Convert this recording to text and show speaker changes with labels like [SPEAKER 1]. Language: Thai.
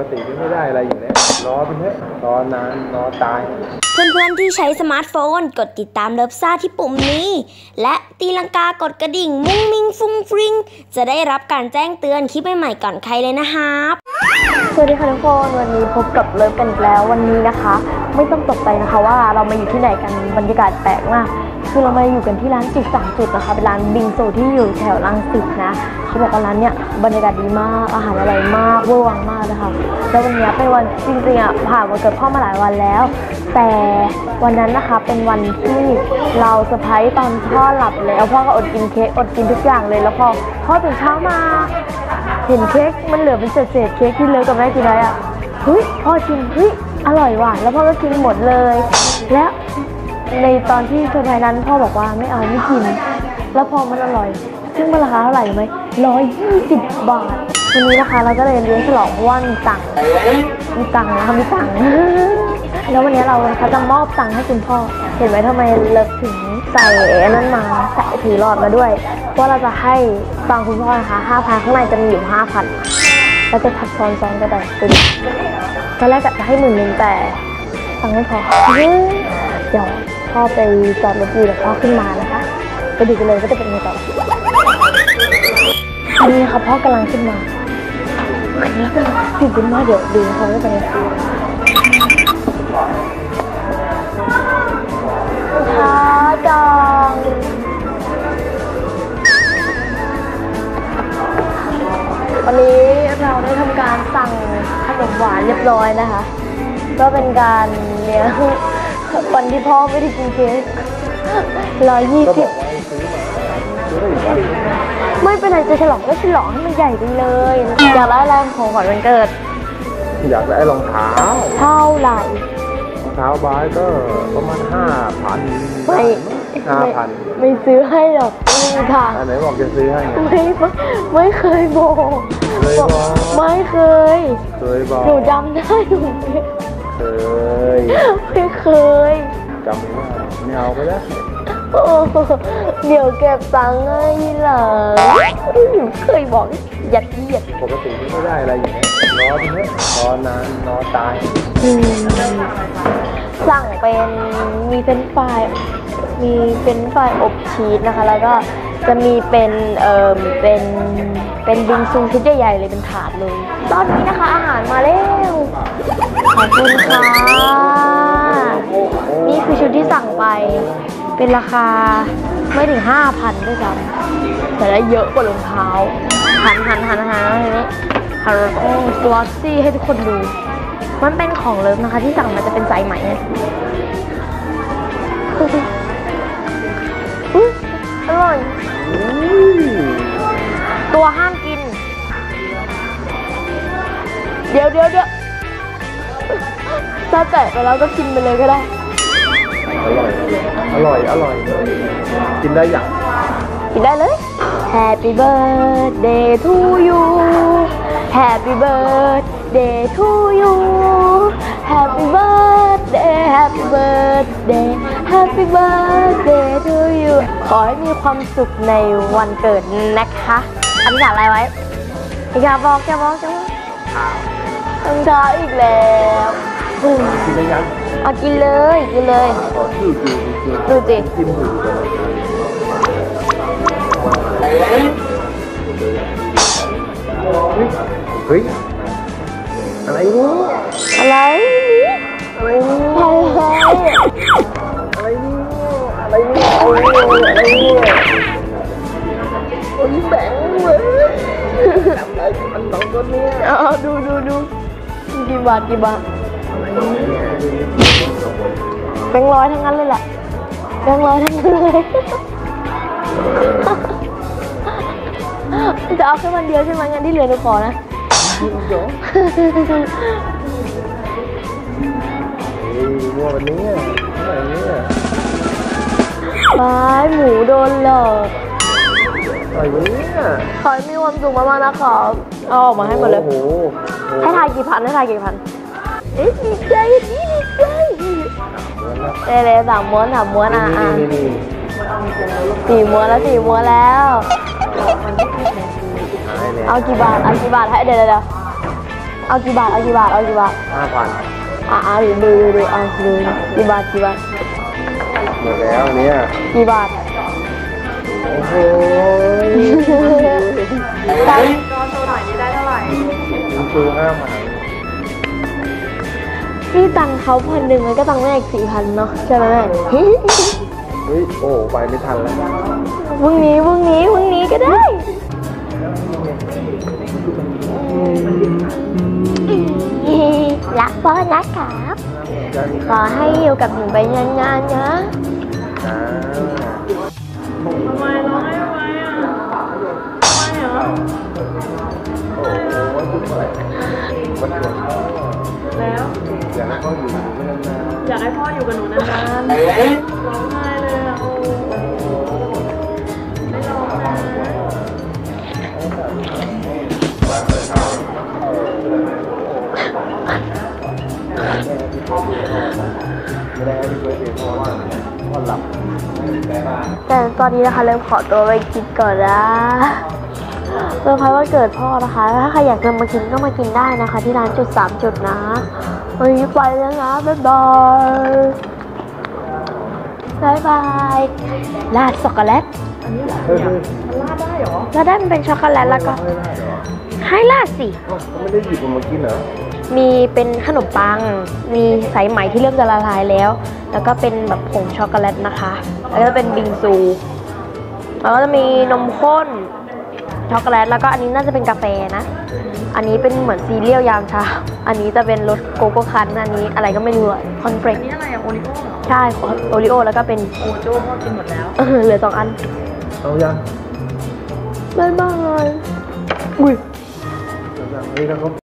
[SPEAKER 1] กติก็ไม่ได้อะไรอยู่แล้วรอไปเถอะรอนานรอตาย
[SPEAKER 2] เพื่อนๆที่ใช้สมาร์ทโฟน กดติดตามเลิฟซ่าที่ปุ่มนี้ และตีลังกากดกระดิ่ง มุ้งมิงฟุงฟริงจะได้รับการแจ้งเตือนคลิปใหม่ๆก่อนใครเลยนะครับ
[SPEAKER 3] สวัสดีค่ะทุกคนวันนี้พบกับเลิฟกันอีกแล้ววันนี้นะคะ ไม่ต้องตกใจนะคะว่าเรามาอยู่ที่ไหนกันบรรยากาศแปลกมาก คือเรามาอยู่กันที่ร้านจุดสามจุดนะคะเป็นร้านบิงโซที่อยู่แถวรังสิตนะเขาบอกว่าร้านเนี้ยบรรยากาศดีมากอาหารอร่อยมากเวอร์วังมากนะคะแล้ววันนี้เป็นวันจริงๆอะผ่านวันเกิดพ่อมาหลายวันแล้ว แต่วันนั้นนะคะเป็นวันที่เราเซอร์ไพรส์ตอนพ่อหลับแล้วพ่อก็อดกินเค้กอดกินทุกอย่างเลยแล้วพอพ่อตื่นเช้ามาเห็นเค้กมันเหลือเป็นเศษเศษๆเค้กที่เลิกกับแม่กินไว้อะเฮ้ยพ่อชิมเฮ้ย อร่อยว่ะ แล้วพ่อก็กินหมดเลย และในตอนที่เซอร์ไพรส์นั้นพ่อบอกว่าไม่เอาไม่กิน แล้วพอมันอร่อย ซึ่งมันราคาเท่าไหร่รู้ไหมร้อยยี่สิบบาทวันนี้นะคะเราก็เลยเลี้ยงฉลองเพราะว่ามีตังค์มีตังค์นะคะมีตังค์แล้ววันนี้เราเขาจะมอบตังค์ให้คุณพ่อ เห็นไหมทำไมเลิกถึงใส่นั่นมาใส่ถือหลอดมาด้วยเพราเราจะให้ตังค์คุณพ่อนะคะห้าพันข้างในจะมีอยู่ห้าพันเราจะทับซ้อนๆก็ได้ดู ตอนแรกกะจะให้หมื่นหนึ่งแต่ตังไม่พอเดี๋ยวพ่อไปจอดรถอยู่เดี๋ยวพ่อขึ้นมานะคะ ไปดูกันเลยว่าจะเป็นยังไงต่ออันนี้นะคะพ่อกำลังขึ้นมาแล้วก็ตื่นเต้นมากเดี๋ยวดูนะคะว่าจะเป็นยังไงช้าจังวันนี้ ได้ทำการสั่งขนมหวานเรียบร้อยนะคะ ก็เป็นการเลี้ยงวันที่พ่อไม่ได้กินเค้กร้อยยี่
[SPEAKER 1] ก็บ
[SPEAKER 3] สิ
[SPEAKER 1] อบกว่าให้ซื้อมาซื้อได้อีกวัน
[SPEAKER 3] ไม่เป็นไรจะฉลองก็ฉลองให้มันใหญ่ไปเลย อยากได้อะไรของขวัญวันเกิด
[SPEAKER 1] อยากได้รองเท้า
[SPEAKER 3] เท่าไหร่
[SPEAKER 1] รองเท้าบาสก็ประมาณห้าพัน
[SPEAKER 3] ไม่
[SPEAKER 1] ห้าพัน
[SPEAKER 3] ไม่ซื้อให้หรอกไม่มีทาง
[SPEAKER 1] อันไหนบอกจะซื้อให้ไง
[SPEAKER 3] ไม่ไม่ไม่เคยบอก
[SPEAKER 1] เคยบอก
[SPEAKER 3] ไม่เคย
[SPEAKER 1] เคยบอก
[SPEAKER 3] หนูจำได้หนูไม่
[SPEAKER 1] เคย
[SPEAKER 3] ไม่เคย
[SPEAKER 1] จำไม่ได้ไม่เอาก็ได้
[SPEAKER 3] โอ้เดี๋ยวเก็บตังค์ให้หลังหนูเคยบอกยัดเยียด
[SPEAKER 1] ปกติก็ไม่ได้อะไรอยู่แล้วรอไปเถอะรอนานรอตาย
[SPEAKER 3] อืมสั่งเป็นมีเป็นไฟราย มีเป็นไฟรายอบชีสนะคะ แล้วก็จะมีเป็นเอ่อเป็นเป็นบิงซูชุดใหญ่ๆเลยเป็นถาดเลย ตอนนี้นะคะอาหารมาแล้ว ขอบคุณค่ะ นี่คือชุดที่สั่งไป เป็นราคาไม่ถึง 5,000ด้วยซ้ำแต่ได้เยอะกว่ารองเท้า หันหันหันหันทีนี้หันโอ้สลอตซี่ให้ทุกคนดู มันเป็นของเลิฟนะคะที่สั่งมาจะเป็นสายไหมเนี่ย ตัวห้ามกิน เดี๋ยวเดี๋ยวเดี๋ยวถ้าแตะไปแล้วก็กินไปเลยก็ได้
[SPEAKER 1] อร่อย อร่อย อร่อย กินได้อย่าง
[SPEAKER 3] กินได้เลย Happy birthday to you Happy birthday to you Happy birthday Happy birthday Happy birthday to you ขอให้มีความสุขในวันเกิดนะคะอธิษฐานอะไรไว้ อย่าบอกอย่าบอกอย่าบอกต้องท้าอีกแล้วอืม
[SPEAKER 1] กินได้ยัง
[SPEAKER 3] เอากินเลยกินเลย
[SPEAKER 1] ขอชื่อดูดู
[SPEAKER 3] ดูสิ
[SPEAKER 1] จิ้มหูเลยเฮ้ย อะไรเนี่ย
[SPEAKER 3] อะไร
[SPEAKER 1] เนี่ย
[SPEAKER 3] อะไร
[SPEAKER 1] เนี่ยคนแบ่งเลยจำได้มันสองคนเนี่ย
[SPEAKER 3] เอาดูดูดูกี่บาทกี่บาทแบงค์ร้อยทั้งนั้นเลยแหละแบงค์ร้อยทั้งนั้นเลยจะเอาแค่วันเดียวใช่ไหมงั้นที่เหลือหนูขอนะ
[SPEAKER 1] เดี๋ยวเฮ้ยมั่ววันนี้อะไรเนี่ย
[SPEAKER 3] ว้ายหมูโดนหลอก
[SPEAKER 1] อะไรวะเนี่ย
[SPEAKER 3] ขอให้มีความสุขมากๆนะครับเอาออกมาให้หมดเลย
[SPEAKER 1] โอ้โห
[SPEAKER 3] ให้ทายกี่พันให้ทายกี่พันเอ๊ะดีใจดีใจเอเลยสามม้วนสามม้วนอะอะ
[SPEAKER 1] นี่นี่
[SPEAKER 3] สี่ม้วนแล้วสี่ม้วนแล้ว
[SPEAKER 1] หายแล้ว
[SPEAKER 3] เอากี่บาทเอากี่บาทให้เดี๋ยวเดี๋ยวเดี๋ยวเอากี่บาทเอากี่บาทเอากี่บาท
[SPEAKER 1] ห้าพัน
[SPEAKER 3] อะอะดูดูดูดูเอาดูกี่บาทกี่บาท
[SPEAKER 1] หมดแล้วเนี่ย
[SPEAKER 3] กี่บาท
[SPEAKER 1] โอ้โห
[SPEAKER 3] ตังค์
[SPEAKER 1] ยิงซูห้าพัน
[SPEAKER 3] นี่ตังค์เขาพันหนึ่งมันก็ตังค์แม่อีกสี่พันเนาะใช่ไหมแม่
[SPEAKER 1] เฮ้ยโอ้ไปไม่ทันแล้ว
[SPEAKER 3] พรุ่งนี้พรุ่งนี้พรุ่งนี้ก็ได้รักพ่อนะครับ ขอให้อยู่กับหนูไปนานๆนะ
[SPEAKER 1] อ่า
[SPEAKER 4] ทำไมร้องไห้ทำไมอะทำไมเหรอ
[SPEAKER 1] โอ้โหวันเกิดวันเกิดพ่อ
[SPEAKER 4] แล้ว
[SPEAKER 1] อยากให้พ่ออยู่ไม่นาน
[SPEAKER 4] อยากให้พ่ออยู่กับหนูนานๆ
[SPEAKER 1] พ่อหลับ
[SPEAKER 3] แต่ตอนนี้นะคะเริ่มขอตัวไปกินก่อนนะเซอร์ไพรส์วันเกิดพ่อนะคะ ถ้าใครอยากจะมากินก็มากินได้นะคะ ที่ร้านจุดสามจุดนะ วันนี้ไปแล้วนะ บ๊ายบายบ๊ายบายราดช็อกโกแลต
[SPEAKER 1] เฮ้ย
[SPEAKER 4] มันลาดได้เหรอ
[SPEAKER 3] แล้วได้มันเป็นช็อกโกแลตแล้วก็
[SPEAKER 1] ไม่ได้เหรอ
[SPEAKER 3] ให้ราดสิ
[SPEAKER 1] เขาไม่ได้หยิบมันมากินเหรอ
[SPEAKER 3] มีเป็นขนมปัง มีสายไหมที่เริ่มจะละลายแล้ว แล้วก็เป็นแบบผงช็อกโกแลตนะคะ แล้วก็เป็นบิงซูแล้วก็จะมีนมข้นช็อกโกแลตแล้วก็อันนี้น่าจะเป็นกาแฟนะ อันนี้เป็นเหมือนซีเรียลยามเช้า อันนี้จะเป็นรสโกโก้คันอันนี้อะไรก็ไม่รู้อะคอนเฟร
[SPEAKER 4] อั
[SPEAKER 3] ก
[SPEAKER 4] นนี้อะไรอะโอริโอ้เหรอ
[SPEAKER 3] ใช่โอริโอแล้วก็เป็น
[SPEAKER 4] โอโจ้พ่อกินหมดแล้ว
[SPEAKER 3] เออเหลือสองอัน
[SPEAKER 1] เอายัง
[SPEAKER 3] บ๊ายบายอุ้ย
[SPEAKER 1] เอายังเฮ้ยแล้วเขา